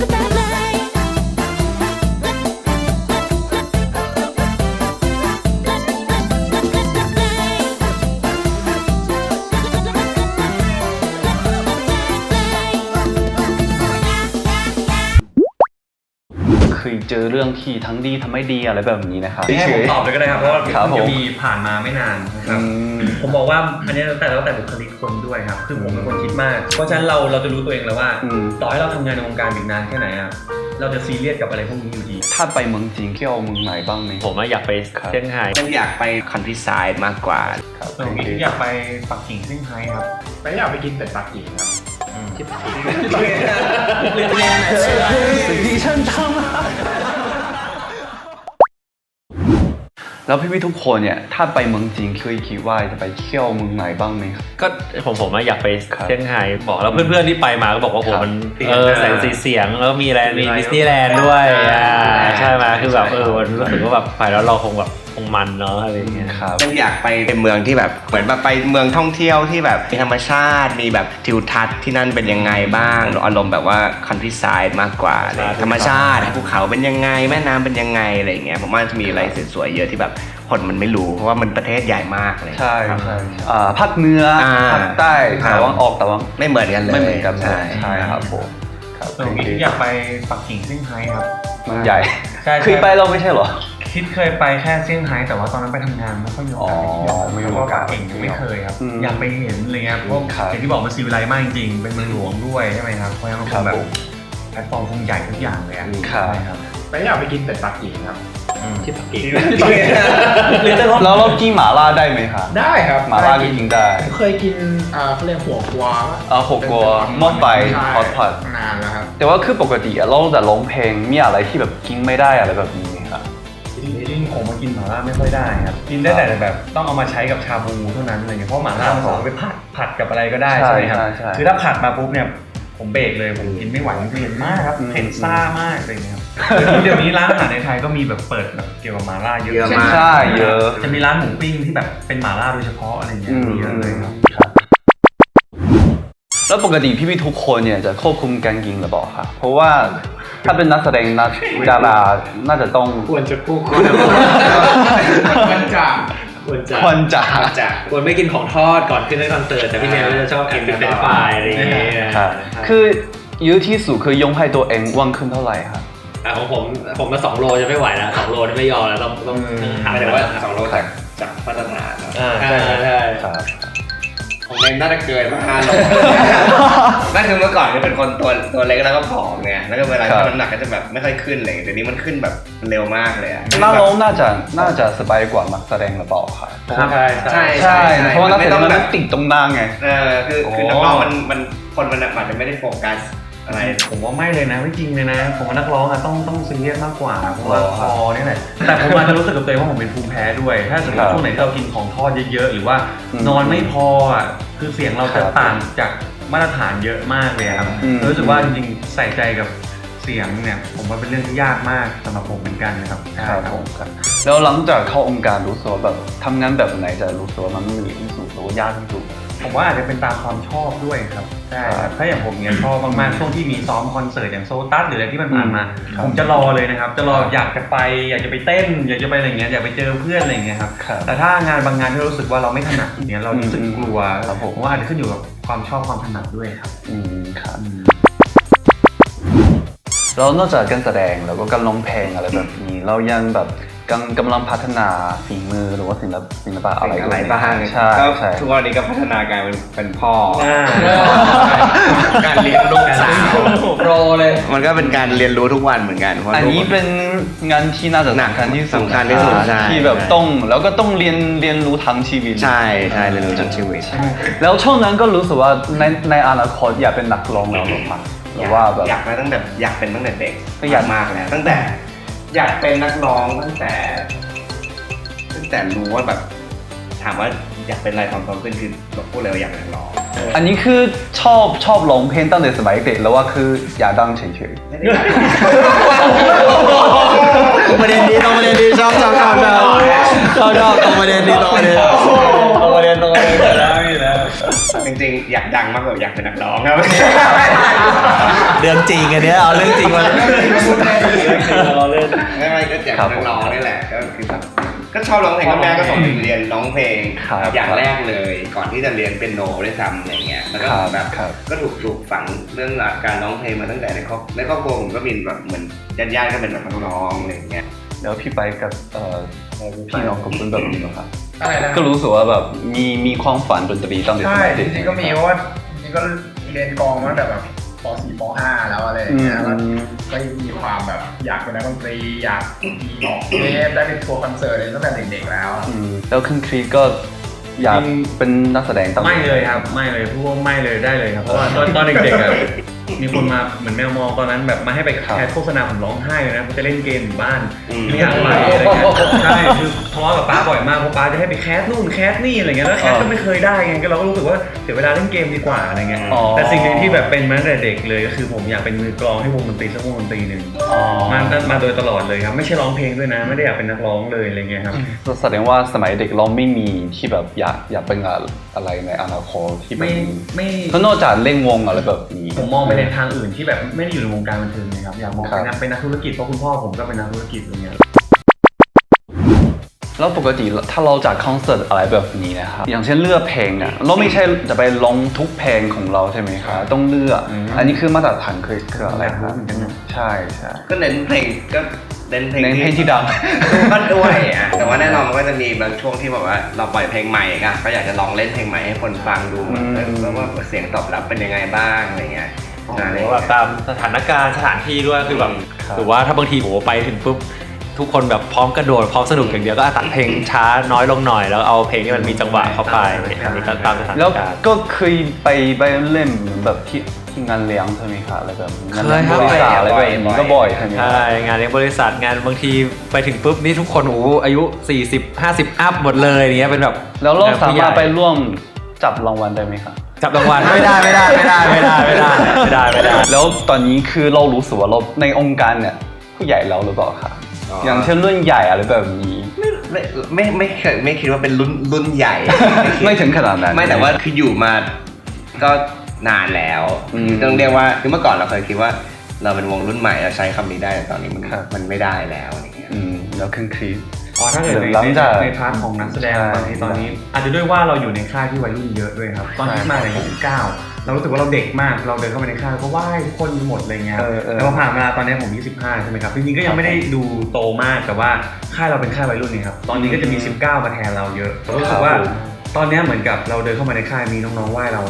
ตุ๊กตาไเคยเจอเรื่องที่ทั้งดีทั้งไม่ดีอะไรแบบนี้นะครับให้ผมตอบเลยก็ได้ครับเพราะว่าครับเพิ่งผม จะมีผ่านมาไม่นานนะคอืรับ ม ผมบอกว่าอันนี้แล้วแต่แล้วแต่บุคลิกคนด้วยครับ คือผมเป็นคนคิดมาก เพราะฉะนั้นเราเราจะรู้ตัวเองแล้วว่า อืม ต่อให้เราทำงานในวงการอีกนานแค่ไหนอะเราจะซีเรียสกับอะไรพวกนี้อยู่ดี ถ้าไปเมืองจีนเที่ยวเมืองไหนบ้างไหมผมอะอยากไปครับเซี่ยงไฮ้ต้องอยากไปคันทรีไซด์มากกว่า ครับส่วนผมอยากไปปักกิ่งเซี่ยงไฮ้ครับ ไม่อยากไปกินเป็ดปักกิ่งครับ ที่ปักกิ่งสิ่งที่ฉันทำแล้วพี่ๆทุกคนเนี่ย ถ้าไปเมืองจีนเคยคิดว่าจะไปเที่ยวเมืองไหนบ้างไหมครับ ก็ผมผมอะอยากไปครับเซี่ยงไฮ้บอกแล้วเพื่อนๆที่ไปมาก็บอกว่าโหครับมันติดเออนะแสงสีเสียงแล้วมีอะไรมีมีอะไรดิสนีย์แลนด์ด้วยอ่าใช่ไหมคือแบบใช่เออมันรู้สึกว่าแบบไปแล้วเราคงแบบ คงมันเนาะอะไรอย่างเงี้ย ครับยังอยากไปเป็นเมืองที่แบบเหมือนแบบไปเมืองท่องเที่ยวที่แบบมีธรรมชาติ มีแบบทิวทัศน์ที่นั่นเป็นยังไงบ้างอารมณ์แบบว่าคันทรีไซด์มากกว่าอะไรอย่างเงี้ยธรรมชาติภูเขาเป็นยังไง แม่น้ำเป็นยังไงอะไรอย่างเงี้ยผมว่าจะมีอะไรสวยๆเยอะที่แบบคนมันไม่รู้เพราะว่ามันประเทศใหญ่มากเลย ใช่ครับใช่อ่าภาคเหนืออาภาคใต้ครับ ตะวันออกตะวันไม่เหมือนกันเลยไม่เหมือนกันใช่ใช่ครับผมครับส่วนผมอยากไปปักกิ่งเซี่ยงไฮ้ครับเมืองใหญ่ ใช่เคยไปเราไม่ใช่เหรอ คิดเคยไปแค่เซี่ยงไฮ้แต่ว่าตอนนั้นไปทำงานไม่ค่อยมีโอกาสไปเที่ยวอ๋อไม่มีแล้วโอก็กาสปักกิ่งยังไม่เคยครับอืมอยากไปเห็นอะไรเงี้ยเพราะครับอย่างที่บอกมันซีวิไลซ์มากจริงๆเป็นเมืองหลวงด้วยใช่ไหมครับเพราะฉะนั้นมันคครับงแบบผมแพลตฟอร์มคงใหญ่ทุกอย่างเลยอะครับ ใช่ครับไม่อยากไปกินเป็ดปักกิ่งครับที่ปักกิ่งแล้วเรากินหม่าล่าได้ไหมครับได้ครับหม่าล่าก็กินได้เคยกินอ่าเขาเรียกหัวกัวปะอ่าหัวกัวหม้อไฟใช่ฮอตพอตนานแล้วครับแต่ว่าคือปกติอะเราจะร้องเพลงมีอะไรที่แบบกินไม่ได้อะไรแบบนี้ ไหมครับจริงๆผมมากินหม่าล่าไม่ค่อยได้ครับกินได้แต่แบบต้องเอามาใช้กับชาบูเท่านั้นอะไรเงี้ยเพราะหม่าล่ามันสามารถไปผัดผัดกับอะไรก็ได้ใช่ใช่ไหมครับใช่ใช่คือถ้าผัดมาปุ๊บเนี่ยผมเบรกเลยผมกินไม่ไหวมันเผ็ดมากครับอืมเผ็ดซ่ามากอะไรเงี้ยครับเดี๋ยวนี้ร้านอาหารในไทยก็มีแบบเปิดแบบเกี่ยวกับหม่าล่าเยอะเยอะมากใช่เยอะ จะมีร้านหมูปิ้งที่แบบเป็นหม่าล่าโดยเฉพาะอะไรเงี้ยมีเยอะเลยครับ แล้วปกติพี่ๆทุกคนเนี่ยจะควบคุมการกินหรือเปล่าครับเพราะว่าถ้าเป็นนักแสดงนักดาราน่าจะต้องควรจะพูดควรจะควรจะควรจะควรจะจะควรไม่กินของทอดก่อนขึ้นเล่นคอนเสิร์ตแต่พี่เนยจะชอบกินเป็นไฟรายอะไรอย่างเงี้ยครับคือเยอะที่สุดคือยงให้ตัวเองอ้วนขึ้นเท่าไหร่ครับอะของผมผมมาสองโลจะไม่ไหวแล้วสองโลนี่ไม่ยอมแล้วต้องต้องหักหมายถึงแล้วว่าสองโลจากจากมาตรฐานเนอะอ่าใช่ใช่ครับ ใช่ครับผมเองน่าจะเกินมาห้าโลนั่นคือเมื่อก่อนเนี่ยเป็นคนตัวตัวเล็กแล้วก็ผอมไงแล้วก็เวลาครับที่น้ำหนักก็จะแบบไม่ค่อยขึ้นเลยเดี๋ยวนี้มันขึ้นแบบเร็วมากเลยอะน่าร้องน่าจะน่าจะสบายกว่านักแสดงหรือเปล่าครับ ใช่ใช่ใช่เพราะว่านักแสดงไม่ต้องมันแบบติดตรงหน้าไง เออคือคือนักร้องมันมันคนมันอาจจะไม่ได้โฟกัส อะไร ผมว่าไม่เลยนะไม่จริงเลยนะ ผมว่านักร้องอะต้องต้องซีเรียสมากกว่าเพราะว่าอ๋อคอนี่แหละแต่ผมอาจจะรู้สึกกับตัวเองว่าผมเป็นภูมิแพ้ด้วย ถ้าสมมครัติบช่วงไหนที่เรากินของทอดเยอะๆหรือว่าอืมนอนไม่พออะคือเสียงเราครัจะบต่างจากมาตรฐานเยอะมากเลยครับอืมรู้สึกว่าจริงๆใส่ใจกับ เสียงเนี่ยผมว่าเป็นเรื่องที่ยากมากสำหรับผมเหมือนกันนะครับใช่ครับผมครับแล้วหลังจากเข้าองค์การรู้สึกว่าแบบทำงานแบบไหนจะรู้สึกว่ามันเหนื่อยที่สุดหรือว่ายากที่สุด ผมว่าอาจจะเป็นตามความชอบด้วยครับใช่คครัรับบถ้าอย่างผมเนี่ยชอบมากๆช่วงที่มีซ้อมคอนเสิร์ตอย่างโซตัสหรืออะไรที่มันผ่านมาครับผมจะรอเลยนะครับ จะรออยากจะไป อยากจะไปเต้น อยากจะไปอะไรเงี้ยอยากไปเจอเพื่อนอะไรเงี้ยครับครับแต่ถ้างานบางงานที่เรารู้สึกว่าเราไม่ถนัดอย่างเนี้ยเรารู้สึกกลัวครับผมว่าอาจจะขึ้นอยู่กับความชอบความถนัดด้วยครับ อืมครับ แล้วนอกจากการแสดงแล้วก็การร้องเพลงอะไรแบบนี้ เรายังแบบกำกำลังพัฒนาฝีมือหรือว่าศิลปศิลปะอะไรอะไรด้วยหมบ้างใช่ก็ใช่ทุกวันนี้ก็พัฒนาการเป็นเป็นพ่อการเลี้ยงลูกสาวโปรเลย มันก็เป็นการเรียนรู้ทุกวันเหมือนกันเพราะอันนี้ลูกเป็นงานที่น่าจะสำคัญที่สุดสำคัญที่สุดใช่ที่แบบต้องแล้วก็ต้องเรียนเรียนรู้ทั้งชีวิต ใช่ใช่เรียนรู้จากชีวิตแล้วช่วงนั้นก็รู้สึกว่าในในอนาคตอยากเป็นนักร้องแล้วหรือเปล่า หรือว่าแบบอยากมาตั้งแต่อยากเป็นตั้งแต่เด็กก็อยากมากแล้วตั้งแต่อยากเป็นนักร้องตั้งแต่ ตั้งแต่รู้ว่าแบบ ถามว่าอยากเป็นอะไรตอนโตขึ้นคือพูดเลยว่าอยากเป็นนักร้องอันนี้คือชอบชอบร้องเพลงตั้งแต่สมัยเด็กแล้วว่าคืออยากดังเฉยไม่ได้อยากประเด็นนี้ต้องประเด็นนี้ชอบชอบชอบชอบชอบชอบตรงประเด็นนี้ตรงประเด็นตรงประเด็นตรงประเด็น ริงๆ อยากดังมากกว่าอยากเป็นนักร้องครับ เรื่องจริงอันเนี้ยเอาเรื่องจริงมา เราเล่นไม่ไม่ก็อยากครับเป็นนักร้องนี่แหละก็คือแบบก็ชอบร้องเพลงก็แม่ก็ส่งเรียนร้องเพลงครับอย่างแรกเลย ก่อนที่จะเรียนเป็นโนด้วยซ้ำอะไรเงี้ยแล้วก็ครับแบบครับ ก็ถูกปลูกฝังเรื่องการร้องเพลงมาตั้งแต่ในครอบในครอบครัวผมก็มีแบบเหมือนญาติๆก็เป็นแบบนักร้องอะไรเงี้ย แล้วพี่ไปกับเอ่อพี่น้องกับคุณแบบนี้เหรอครับ อะไรนะก็รู้สึกว่าแบบมีมีความฝันดนตรีตั้งแต่สใช่มัยจเด็กริงๆก็มีเพราะว่าจริงๆก็เรียนกลองมาตั้งแต่แบบป .4 ป .5 แล้วอะไรอย่างอืเงี้ยแล้วม ก็มีความแบบอยากเป็นนักดนตรีอยากมีออกเทปได้เป็นทัวร์คอนเสิร์ตอะไรตั้งแต่เด็กๆแล้ว อืมแล้วคุณครีก็อยากเป็นนักแสดงตั้งแต่ไม่เลยครับ ไม่เลยพูดว่าไม่เลยได้เลยครับ เพราะว่าตอนตอนเด็กๆอะ มีคนมาเหมือนแมวมองตอนนั้นแบบมาให้ไปแคสโฆษณาผมร้องไห้เลยนะผมจะเล่นเกมอยู่บ้านอืมไม่อยากไปอะไรเงี้ยใช่คือทะเลาะกับป้าบ่อยมากเพราะป้าจะให้ไปแคสนู่นแคสนี่อะไรเงี้ยแล้วแคสก็ไม่เคยได้ไงก็เราก็รู้สึกว่าเสียเวลาเล่นเกมดีกว่าอะไรเงี้ยอ๋อแต่สิ่งหนึ่งที่แบบเป็นมาตั้งแต่เด็กเลยก็คือผมอยากเป็นมือกลองให้วงดนตรีสักวงดนตรีหนึ่งอ๋อมามาโดยตลอดเลยครับไม่ใช่ร้องเพลงด้วยนะ ไม่ได้อยากเป็นนักร้องเลยอะไรเงี้ยครับแสดงว่าสมัยเด็กเราไม่มีที่แบบอยากอยากเป็นอะไรในอนาคตที่เป็ไม่นไม่ก็นอกจากเล่นวงอะไรแบบนี้ผมมองไปในทางอื่นที่แบบไม่ได้อยู่ในวงการบันเทิงนะครับอยากมองครับเป็นนักเป็นนักธุรกิจเพราะคุณพ่อผมก็เป็นนักธุรกิจอะไรเงี้ยแล้วปกติถ้าเราจัดคอนเสิร์ตอะไรแบบนี้นะครับอย่างเช่นเลือกเพลงอะเราไม่ใช่จะไปลงทุกเพลงของเราใช่ไหมครับต้องเลือก อันนี้คือมาตรฐานคือคืออะไรครับใช่ใช่ก็เน้นเพลงก็เน้นเพลงเน้นเพลงที่ดังก็ด้วยอะแต่ว่าแน่นอนมันก็จะมีบางช่วงที่แบบว่าเราปล่อยเพลงใหม่อะก็อยากจะลองเล่นเพลงใหม่ให้คนฟังดูว่าอืมเออว่าเสียงตอบรับเป็นยังไงบ้างอะไรเงี้ย อะไรหรือเงี้ว่ายตามสถานการณ์สถานที่ด้วยคือแบบครับหรือว่าถ้าบางทีผมไปถึงปุ๊บทุกคนแบบพร้อมกระโดดพร้อมสนุกอย่างเดียวก็ตัดเพลงช้าน้อยลงหน่อย แล้วเอาเพลงที่มันมีจังหวะเข้าไปอันนี้ก็ตามสถานแล้วการณ์ ก็เคยไปไปเล่นเหมือนแบบที่ที่งานเลี้ยงใช่ไหมครับอะไรแบบนี้งานเคยครับบริษัทอะไรแบบนี้ก็บ่อยใช่ไหมคใช่รับงานเลี้ยงบริษัทงานบางทีไปถึงปุ๊บนี่ทุกคนโอ้โหอายุ 40 50 อัพหมดเลยอย่างเงี้ยเป็นแบบแล้วเราสามารถไปผู้ใหญ่ร่วมจับรางวัลได้ไหมครับ จับรางวัลไม่ได้ไม่ได้ไม่ได้ไม่ได้ไม่ได้ไม่ได้ไม่ได้ แล้วตอนนี้คือเรารู้สึกว่าเราในองค์การเนี่ยผู้ใหญ่แล้วหรือเปล่าครับอย่างเช่นรุ่นใหญ่อะไรแบบนี้ ไม่ไม่ไม่เคยไม่คิดว่าเป็นรุ่นรุ่นใหญ่ ไม่ถึงขนาดนั้นไม่แต่ว่าคืออยู่มาก็นานแล้วอืมต้องเรียกว่าคือเมื่อก่อนเราเคยคิดว่า เราเป็นวงรุ่นใหม่เราใช้คำนี้ได้แต่ตอนนี้มันครับมันไม่ได้แล้วอะไรเงี้ยอืมแล้วเครื่องครีส อ๋อถ้าเกิดในหลังจากในพาร์ทของนักแสดงใช่ตอนนี้ตอนนี้ อาจจะด้วยว่าเราอยู่ในค่ายที่วัยรุ่นเยอะด้วยครับ ตอนที่มาในยี่สิบเก้าเรารู้สึกว่าเราเด็กมากเราเดินเข้าไปในค่ายก็ไหว้ทุกคนหมดอะไรเงี้ยเออเออแต่พอผ่านมาตอนนี้ผม 25 ใช่ไหมครับจริงๆก็ยังไม่ได้ดูโตมากแต่ว่าค่ายเราเป็นค่ายวัยรุ่นนี่ครับตอนนี้ก็จะมี 19 มาแทนเราเยอะเรารู้สึกว่าครับผม ตอนนี้เหมือนกับเราเดินเข้ามาในค่ายมีน้องๆไหว้เรา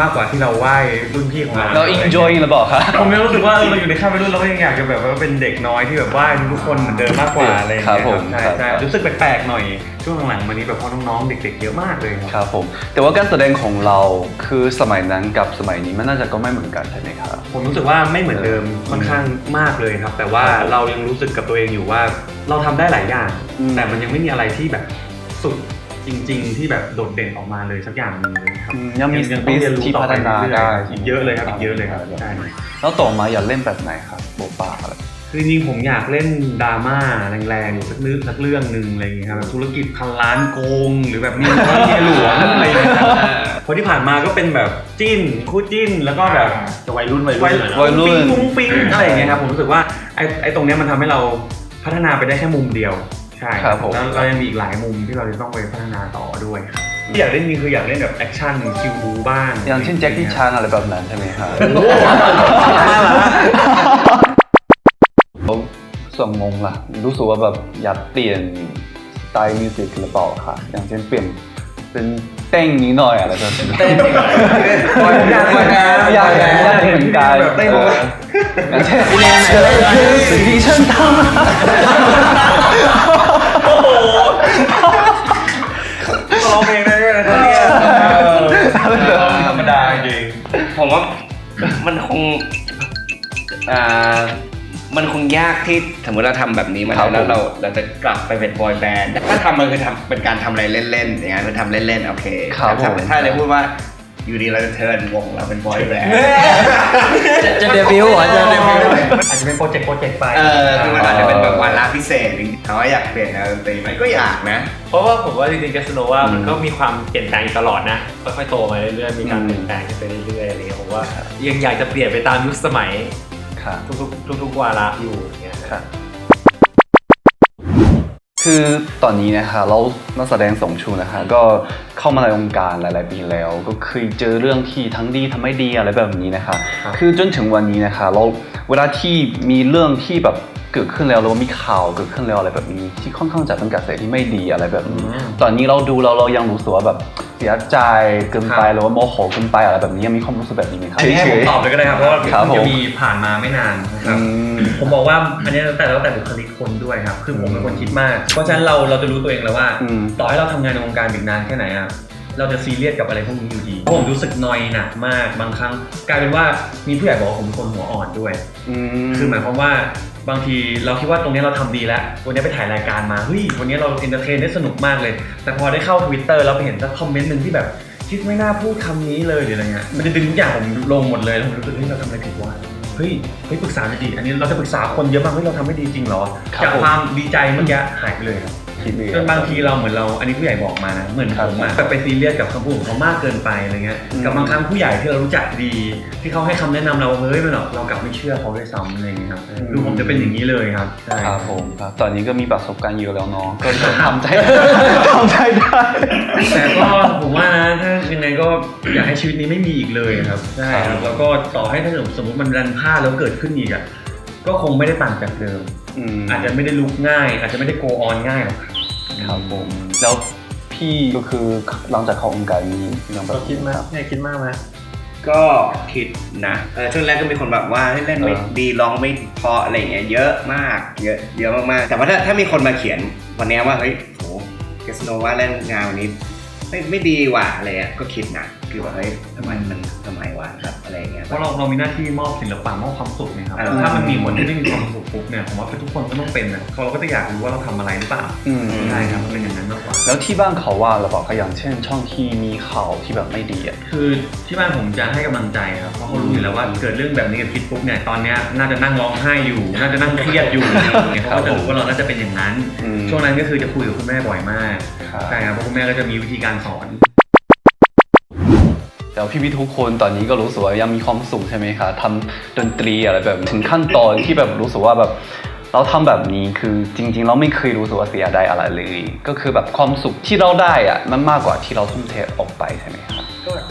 มากกว่าที่เราไหว้รุ่นพี่ของเราเรา enjoy หรือเปล่าครับผมยังรู้สึกว่าเราอยู่ในค่ายวัยรุ่นเราก็ยังอยากจะแบบว่าเป็นเด็กน้อยที่แบบไหว้ทุกคนเหมือนเดิมมากกว่าอะไรอย่างครัเงี้บยผมใช่ครับใช่รู้สึกแปลกๆหน่อย ช่วงหลังๆมานี้แบบเพราะน้องๆเด็ก ๆ เยอะมากเลยครับครับผมแต่ว่าการแสดงของเราคือสมัยนั้นกับสมัยนี้มันน่าจะก็ไม่เหมือนกันใช่ไหมครับ ผมรู้สึกว่าไม่เหมือนเดิมค่อนข้างมากเลยครับ แต่ว่าเรายังรู้สึกกับตัวเองอยู่ว่า เราทำได้หลายอย่าง อืม แต่มันยังไม่มีอะไรที่แบบสุด จริง ๆ ที่แบบโดดเด่นออกมาเลยสักอย่างหนึงเลยครับอืมยังมีต้องเรียนรู้ที่ต่อพัไปฒนาเรื่อยได้ๆอีกเยอะเลยครับอีกเยอะเลยครับใช่ แล้วต่อมาอยากเล่นแบบไหนครับโบปาอะไร คือจริงๆผมอยากเล่นดราม่าแรงๆสักเรื่องสักเรื่องหนึ่งอะไรอย่างเงี้ยครับแบบธุรกิจพันล้านโกง หรือแบบมีร้อยเมียหลวงอะไรอย่างเงี้ยครับเพราะที่ผ่านมาก็เป็นแบบจิ้นคู่จิ้นแล้วก็แบบจะวัยรุ่นวัยวัยรุ่นหน่อยวัยรุ่นปิ๊งฟุ้งปิ๊งอะไรอย่างเงี้ยครับผมรู้สึกว่าไอ้ไอ้ตรงเนี้ยมันทำให้เราพัฒนาไปได้แค่มุมเดียว ใช่ครับผมแล้วเรายังมีอีกหลายมุมที่เราจะต้องไปพัฒนาต่อด้วยครับที่อยากเล่นนี่คืออยากเล่นแบบแอคชั่นคิวบูบ้างอย่างเช่นแจ็คกี้ชานอะไรแบบนั้นใช่ไหมครับแล้วส่วนงงล่ะ รู้สึกว่าแบบอยากเปลี่ยนสไตล์มิวสิกหรือเปล่าค่ะ อย่างเช่นเปลี่ยนเป็นเต้งนี้หน่อยอะไรแบบนี้เต้นอยากเหมือนกันอยากอยากเหมือนกันแบบเต้นเอออย่างเช่นเธอคือสิ่งที่ฉันทำ ร้องเพลงได้ด้วยนะครับเนี่ยธรรมดาจริงผมว่ามันคงอ่ามันคงยากที่สมมติเราทำแบบนี้มาครัแล้บวแล้วเราเราจะกลับไปเป็นบอยแบนด์ถ้าทำมันคือทำเป็นการทำอะไรเล่นๆอย่างเงี้ยคือทำเล่นๆโอเคครับแต่ถ้าผม ถ้าจะพูดว่า อยู่ดีเราจะเทิร์นวงเราเป็นบอยแบนด์จะเดบิวต์เหรอจะเดบิวต์อาจจะเป็นโปรเจกต์โปรเจกต์ไปเออคือมันอาจจะเป็นแบบวาระพิเศษถามว่าอยากเปลี่ยนแนวดนตรีไหมก็อยากนะ เพราะว่าผมว่าจริงๆแกสโนว่ามันก็มีความเปลี่ยนแปลงอยู่ตลอดนะค่อยๆโตมาเรื่อยๆมีการเปลี่ยนแปลงขึ้นไปเรื่อยๆอะไรเงี้ยผมว่ายังอยากจะเปลี่ยนไปตามยุคสมัยค่ะทุกๆทุกๆวาระอยู่อย่างเงี้ย ค่ะคือตอนนี้นะคะเรานักแสดงสองชูนะคะ ก็เข้ามาในวงการหลาย ๆ ปีแล้ว ก็เคยเจอเรื่องที่ทั้งดีทั้งไม่ดีอะไรแบบนี้นะคะ คือจนถึงวันนี้นะคะ เราเวลาที่มีเรื่องที่แบบเกิดขึ้นแล้วหรือว่ามีข่าวเกิดขึ้นแล้วอะไรแบบนี้ ที่ค่อนข้างจะเป็นกระแสที่ไม่ดีอะไรแบบนี้ ตอนนี้เราดูแล้วเรายังรู้สึกว่าแบบเสียใจเกินไปหรือว่าโมโหเกินไปอะไรแบบนี้ยังมีความรู้สึกแบบนี้ไหมครับอันนี้ให้ผมตอบเลยก็ได้ครับเพราะว่าครับเพิ่งผจะมมีผ่านมาไม่นานนะครับอืมผมบอกว่าอันนี้แล้วแต่แล้วแต่บุคลิกคนด้วยครับคือผมเป็นคนคิดมาก เพราะฉะนั้นเราเราจะรู้ตัวเองแล้วว่าอืมต่อให้เราทำงานในวงการอีกนานแค่ไหนอะ เราจะซีเรียสกับอะไรพวกนี้อยู่ดีเพราะผมรู้สึกนอยหนักมากบางครั้ง กลายเป็นว่ามีผู้ใหญ่บอกว่าผมเป็นคนหัวอ่อนด้วย อืมคือหมายความว่าบางทีเราคิดว่าตรงนี้เราทำดีแล้ว วันนี้ไปถ่ายรายการมาเฮ้ยวันนี้เราเอนเตอร์เทนได้สนุกมากเลย แต่พอได้เข้า Twitter แล้วไปเห็นสักคอมเมนต์หนึ่งที่แบบคิดไม่น่าพูดคำนี้เลยหรืออะไรเงี้ยมันจะดึงทุกอย่างผมลงหมดเลยแล้วผมรู้สึกเฮ้ยเราทำอะไรผิดวะเฮ้ยเฮ้ยปรึกษาหน่อยดิอันนี้เราจะปรึกษาคนเยอะมากเฮ้ยเราทำไม่ดีจริงเหรอครับจากผม ความดีใจเมื่อกี้หายไปเลยครับ คิดดีจนบางทีเราเหมือนเราอันนี้ผู้ใหญ่บอกมานะเหมือนครับผมอะไปไปซีเรียสกับคำพูดของเขามากเกินไปอะไรเงี้ยอืม กับบางครั้งผู้ใหญ่ที่เรารู้จักดี ที่เขาให้คำแนะนำเราเฮ้ยมันแบบเรากลับไม่เชื่อเขาด้วยซ้ำอะไรเงี้ยครับดูผมจะเป็นอย่างนี้เลยครับใช่ ครับผมครับ ตอนนี้ก็มีประสบการณ์เยอะแล้วเนาะก็จะทำใจ ทำใจได้ แต่ก็ผมว่านะถ้ายังไงก็อยากให้ชีวิตนี้ไม่มีอีกเลยครับใช่ครับแล้วก็ต่อให้ถ้าเกิดสมมติมันรันพลาดแล้วเกิดขึ้นอีกอะก็คงไม่ได้ต่างจากเดิม อืม อาจจะไม่ได้ลุกง่าย อาจจะไม่ได้โกออนง่ายหรอกครับ ครับผมแล้วพี่ก็คือหลังจากเข้าวงการนี้ยังแบบเราคิดมากเนี่ยคิดมากไหมก็คิดนะเออช่วงแรกก็มีคนแบบว่าให้เล่นไม่เออดีร้องไม่เพออะไรอย่างเงี้ยเยอะมาก เยอะเยอะมากๆแต่ว่าถ้าถ้ามีคนมาเขียนวันเนี้ยว่าเฮ้ยโหเกสโนว่าเล่นงานวันนี้ไม่ไม่ดีว่ะอะไรเงี้ยก็คิดนะ คือว่าเฮ้ยทำไมมันทำไมวะแบบอะไรเงี้ย เพราะเราเรามีหน้าที่มอบศิลปะมอบความสุขนะครับเออถ้ามันมีคนที่ไม่มีความสุขปุ๊บเนี่ยผมว่าทุกคนก็ต้องเป็นนะเขาเราก็จะอยากรู้ว่าเราทำอะไรหรือเปล่าอืมใช่ครับมันเป็นอย่างนั้นมากกว่า แล้วที่บ้านเขาว่าเราบอกก็อย่างเช่น ช่องที่มีข่าวที่แบบไม่ดีอะ คือที่บ้านผมจะให้กำลังใจครับ เพราะเขารู้อยู่แล้วว่าเกิดเรื่องแบบนี้กับคิดปุ๊บเนี่ยตอนเนี้ยน่าจะนั่งร้องไห้อยู่ น่าจะนั่งเครียดอยู่เนี่ยเขาก็จะรู้ว่าเราน่าจะเป็นอย่างนั้น อืมช่วงนั้นก็คือจะคุยกับคุณแม่บ่อยมากครับ ใช่ครับเพราะคุณแม่ก็จะมีวิธีการสอน แล้วพี่ๆทุกคนตอนนี้ก็รู้สึกว่ายังมีความสุขใช่ไหมคะทำดนตรีอะไรแบบถึงขั้นตอนที่แบบรู้สึกว่าแบบเราทำแบบนี้คือจริง ๆ เราไม่เคยรู้สึกว่าเสียดายอะไรเลย ก็คือแบบความสุขที่เราได้อะมันมากกว่าที่เราทุ่มเทออกไปใช่ไหมคะ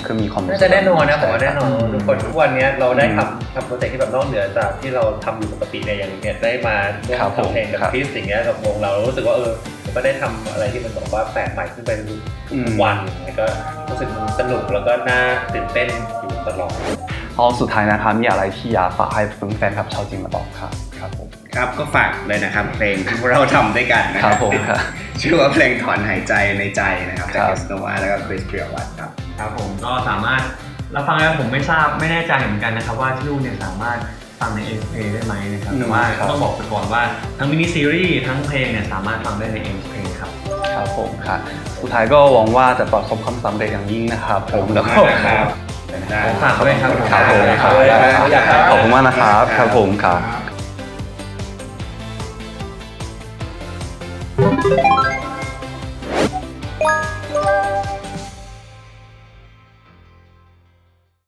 คือมีความรู้สึน่ากจะแน่นอนนะผมว่าใช่แน่นอนครับทุกคนทุกวันเนี้ยเราได้อืมทำทำโปรเจกต์ที่แบบนอกเหนือจากที่เราทำอยู่ปกติเนี่ยอย่างเนี่ยได้มาร่วมครับผมทำเพลงกับครับคริสอย่างเงี้ยกับวงเราเรารู้สึกว่าเออ ผมก็ได้ทำอะไรที่มันแบบว่าแปลกใหม่ขึ้นไปทุกอืมวันแล้วก็รู้สึกมันสนุกแล้วก็น่าตื่นเต้นอยู่ตลอด เอาสุดท้ายนะคะมีอะไรที่อยากฝากให้แฟนๆครับชาวจีนมาบอกครับครับผม ครับก็ฝากเลยนะครับเพลงที่พวกเราทำด้วยกันนะคครัรับบผมครับ ชื่อว่าเพลงถอนหายใจในใจนะครับจากครัเกบสโนวาแล้วก็คริสเปียวัตครับ ครับผมก็สามารถรับฟังแล้วผมไม่ทราบไม่แน่ใจเหมือนกันนะครับ ว่าที่นู่นเนี่ยสามารถ ฟังใน s อ a ได้ไหมนะครับอืมแต่ว่าครับต้องบอกไปก่อนว่าทั้งมินิซีรีส์ทั้งเพลงเนี่ยสามารถฟังได้ใน s อ a ครับครับผมค่ะสุดท้ายก็หวังว่าจะประสบความสำเร็จอย่างยิ่งนะครับผมแล้วก็ครับผมฝากด้วยครับครับผมครับครับขอบคุณมากนะครับครับผมครับ